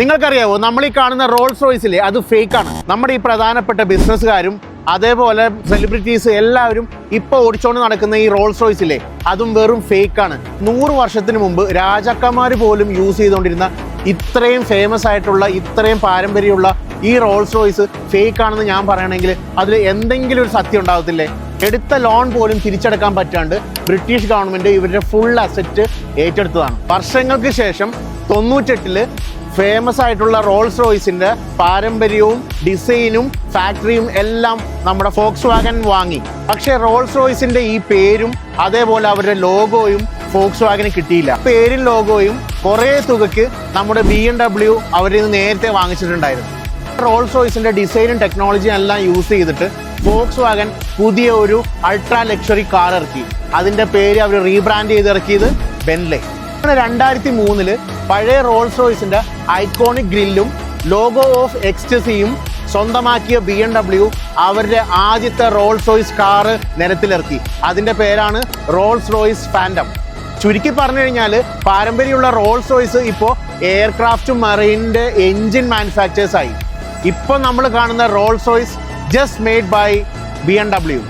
നിങ്ങൾക്കറിയാവോ നമ്മൾ ഈ കാണുന്ന റോൾസ് റോയ്സിലെ അത് ഫേക്ക് ആണ്. നമ്മുടെ ഈ പ്രധാനപ്പെട്ട ബിസിനസ്സുകാരും അതേപോലെ സെലിബ്രിറ്റീസ് എല്ലാവരും ഇപ്പോൾ ഓടിച്ചോണ്ട് നടക്കുന്ന ഈ റോൾസ് റോയ്സിലെ അതും വെറും ഫേക്ക് ആണ്. നൂറ് വർഷത്തിന് മുമ്പ് രാജാക്കന്മാർ പോലും യൂസ് ചെയ്തുകൊണ്ടിരുന്ന ഇത്രയും ഫേമസ് ആയിട്ടുള്ള ഇത്രയും പാരമ്പര്യമുള്ള ഈ റോൾസ് റോയ്സ് ഫേക്ക് ആണെന്ന് ഞാൻ പറയണമെങ്കിൽ അതിൽ എന്തെങ്കിലും ഒരു സത്യം ഉണ്ടാകത്തില്ലേ എടുത്ത ലോൺ പോലും തിരിച്ചടക്കാൻ പറ്റാണ്ട് ബ്രിട്ടീഷ് ഗവൺമെന്റ് ഇവരുടെ ഫുൾ അസറ്റ് ഏറ്റെടുത്തതാണ്. വർഷങ്ങൾക്ക് ശേഷം തൊണ്ണൂറ്റെട്ടിൽ ഫേമസ് ആയിട്ടുള്ള റോൾസ് റോയ്സിന്റെ പാരമ്പര്യവും ഡിസൈനും ഫാക്ടറിയും എല്ലാം നമ്മുടെ ഫോക്സ് വാഗൻ വാങ്ങി. പക്ഷേ റോൾസ് റോയ്സിന്റെ ഈ പേരും അതേപോലെ അവരുടെ ലോഗോയും ഫോക്സ് വാഗന് കിട്ടിയില്ല. പേരും ലോഗോയും കുറേ തുകയ്ക്ക് നമ്മുടെ ബി എം ഡബ്ല്യു അവരിൽ നിന്ന് നേരത്തെ വാങ്ങിച്ചിട്ടുണ്ടായിരുന്നു. റോൾസ് റോയ്സിന്റെ ഡിസൈനും ടെക്നോളജിയും എല്ലാം യൂസ് ചെയ്തിട്ട് ഫോക്സ് വാഗൻ പുതിയ ഒരു അൾട്രാ ലക്ഷറി കാർ ഇറക്കി. അതിന്റെ പേര് അവർ റീബ്രാൻഡ് ചെയ്ത് ഇറക്കിയത് ബെൻലെ രണ്ടായിരത്തി മൂന്നിൽ പഴയ റോൾസ് റോയ്സിന്റെ ഐക്കോണിക് ഗ്രില്ലും ലോഗോ ഓഫ് എക്സ്റ്റസിയും സ്വന്തമാക്കിയ ബി എം ഡബ്ല്യു അവരുടെ ആദ്യത്തെ റോൾസ് റോയ്സ് കാറ് നിരത്തിലിറക്കി അതിന്റെ പേരാണ് റോൾസ് റോയ്സ് ഫാൻഡം ചുരുക്കി പറഞ്ഞു കഴിഞ്ഞാൽ പാരമ്പര്യമുള്ള റോൾസ് റോയ്സ് ഇപ്പോൾ എയർക്രാഫ്റ്റ് മറൈന്റെ എൻജിൻ മാനുഫാക്ചേഴ്സ് ആയി ഇപ്പോൾ നമ്മൾ കാണുന്ന Rolls Royce just made by B M W